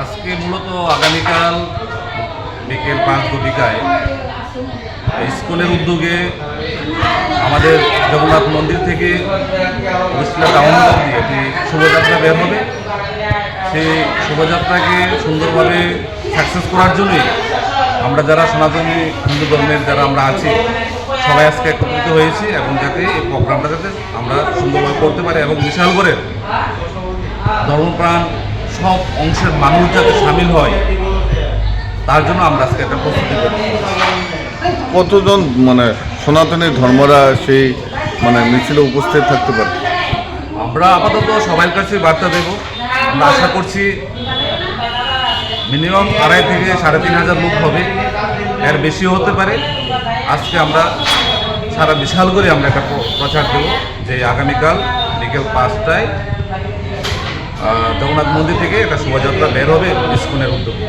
আজকে মূলত আগামীকাল বিকেল পাঁচ ঘটিকায় স্কুলের উদ্যোগে আমাদের জগন্নাথ মন্দির থেকে একটি শোভাযাত্রা বের হবে। সেই শোভাযাত্রাকে সুন্দরভাবে সাকসেস করার জন্যই আমরা যারা সনাতনী হিন্দু ধর্মের যারা আমরা আছি, সবাই আজকে একত্রিত হয়েছি এবং যাতে এই প্রোগ্রামটা যাতে আমরা সুন্দরভাবে করতে পারি এবং বিশাল করে ধর্মপ্রাণ সব অংশের মানুষ যাতে সামিল হয় তার জন্য আমরা আজকে একটা প্রস্তুতি কতজন মানে সনাতনী ধর্মরা সেই মানে মিছিলে উপস্থিত থাকতে পারে? আমরা আপাতত সবার কাছে বার্তা দেব। আমরা আশা করছি মিনিমাম আড়াই থেকে সাড়ে তিন হাজার লোক হবে। এর বেশিও হতে পারে। আজকে আমরা সারা বিশাল করে আমরা একটা প্রচার দেব যে আগামীকাল বিকেল পাঁচটায় জগন্নাথ মন্দির থেকে একটা শোভাযাত্রা বের হবে ইস্কনের উদ্যোগে।